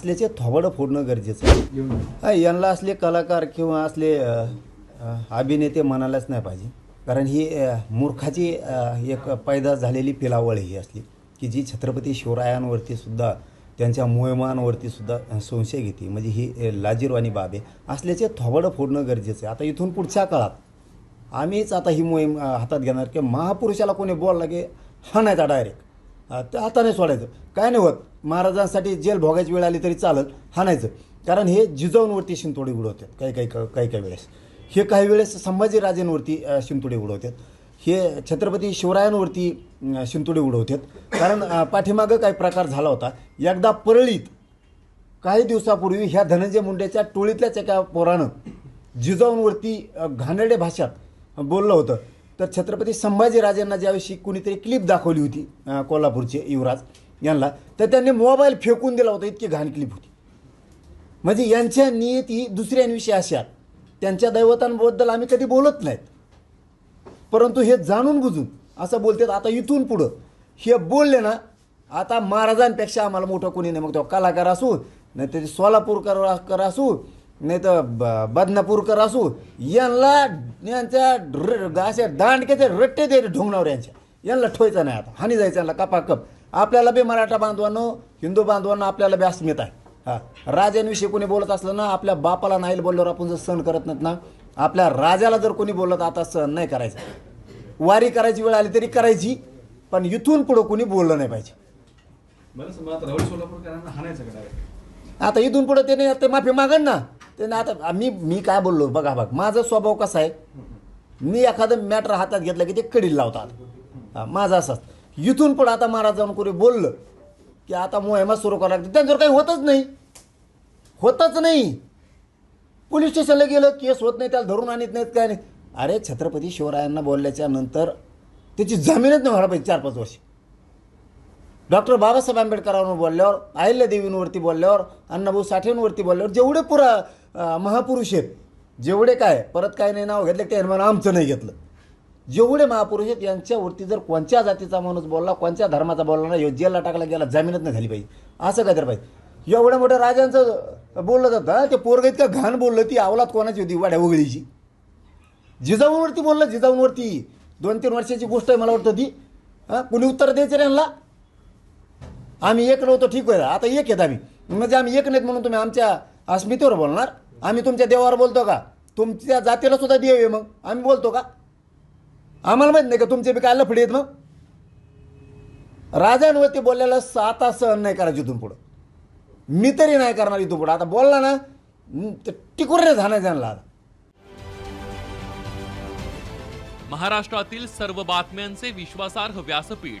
असल्याचे थोबडं फोडणं गरजेचं आहे. हा, यांना असले कलाकार किंवा असले अभिनेते म्हणायलाच नाही पाहिजे. कारण ही मूर्खाची एक पैदा झालेली पिलावळ ही असली की जी छत्रपती शिवरायांवरती सुद्धा त्यांच्या मोहिमांवरती सुद्धा संशय घेते. म्हणजे ही लाजीरवाणी बाब आहे. असल्याचे थोबडं फोडणं गरजेचं आहे. आता इथून पुढच्या काळात आम्हीच आता ही मोहीम हातात घेणार की महापुरुषाला कोणी बोलला की हाणायचा डायरेक्ट. ते हाताने सोडायचं. काय नाही होत. महाराजांसाठी जेल भोगायची वेळ आली तरी चालत हाणायचं कारण हे जिजाऊंवरती शिंतोडे उडवतात. काही काही काही काही वेळेस. हे काही वेळेस संभाजीराजेंवरती अ, शिंतोडे उडवतात. हे छत्रपती शिवरायांवरती अ, शिंतोडे उडवतात. कारण पाठीमागं काही प्रकार झाला होता. एकदा परळीत काही दिवसापूर्वी ह्या धनंजय मुंडेच्या टोळीतल्याच एका पोरानं जिजाऊंवरती अ, घाणेरड्या भाषात बोललं होतं. तर छत्रपती संभाजीराजांना ज्याविषयी कुणीतरी क्लिप दाखवली होती कोल्हापूरचे युवराज यांना तर त्यांनी मोबाईल फेकून दिला होता इतकी घाण क्लिप होती. म्हणजे यांच्या नियती दुसऱ्यांविषयी अशा त्यांच्या दैवतांबद्दल आम्ही कधी बोलत नाहीत. परंतु हे जाणून बुजून असं बोलतात आता इथून पुढं. हे बोलले ना आता महाराजांपेक्षा आम्हाला मोठं कोणी नाही मग तो कलाकार असू नाही तर सोलापूरकर असू नाही तर बदनापूरकर असू यांना यांच्या असे दांडक्याचे रट्टे दे ढोंगणावर यांच्या यांना ठोयचं नाही आता. हानी जायचं यांना कपाकप आपल्याला बी मराठा बांधवांनो हिंदू बांधवांना आपल्याला बी अस्मित आहे. हा. राजांविषयी कोणी बोलत असलं ना आपल्या बापाला नाही बोलल्यावर आपण जर सण करत नाहीत ना आपल्या राजाला जर कोणी बोललं तर आता सण नाही करायचं. वारी करायची वेळ आली तरी करायची पण इथून पुढं कोणी बोललं नाही पाहिजे. आता इथून पुढं त्याने ते माफी मागन ना. त्याने आता मी मी काय बोललो बघा बघ माझा स्वभाव कसा आहे? मी एखादं मॅटर हातात घेतलं की ते कडील लावतात. हा, माझा असाच इथून पण आता महाराज जाऊन कोणी बोललं की आता मोहिमा सुरू करावं लागते त्यांच्यावर काही होतच नाही. होतच नाही. पोलीस स्टेशनला गेलं केस होत नाही त्याला धरून आणत नाहीत काय नाही. अरे छत्रपती शिवरायांना बोलल्याच्या नंतर त्याची जमीनच नाही व्हायला पाहिजे चार पाच वर्ष. डॉक्टर बाबासाहेब आंबेडकरांवर बोलल्यावर अहिल्यादेवींवरती बोलल्यावर अण्णाभाऊ साठेंवरती बोलल्यावर जेवढे पुरा महापुरुष आहेत जेवढे काय परत काय नाही नाव घेतलं ते म्हणून आमचं नाही घेतलं. जेवढे महापुरुष आहेत यांच्यावरती जर कोणत्या जातीचा माणूस बोलला कोणत्या धर्माचा बोलला ना जेलला टाकला गेला जमीनच नाही झाली पाहिजे. असं काय तर पाहिजे. एवढ्या मोठ्या राजांचं बोललं जातं ते पोरग इतकं घाण बोललं ती आवलात कोणाची होती वाड्या वगळीची जिजाऊंवरती बोललं जिजाऊंवरती दोन तीन वर्षाची गोष्ट आहे मला वाटतं ती. हां कुणी उत्तर द्यायचं रे यांना? आम्ही एक नव्हतो ठीक होईल आता एक आहेत आम्ही. म्हणजे आम्ही एक नाहीत म्हणून तुम्ही आमच्या अस्मितेवर बोलणार? आम्ही तुमच्या देवावर बोलतो का? तुमच्या जातीला सुद्धा देव आहे मग. आम्ही बोलतो का? आम्हाला माहीत नाही का तुमचे बी काय लफडी आहेत मग? राजांवरती बोलल्याला साता सहन नाही करायचं इथून पुढं. मी तरी नाही करणार इथून पुढं. आता बोलला ना टिकून रे झाला त्यांना. आता महाराष्ट्रातील सर्व बातम्यांचे विश्वासार्ह व्यासपीठ.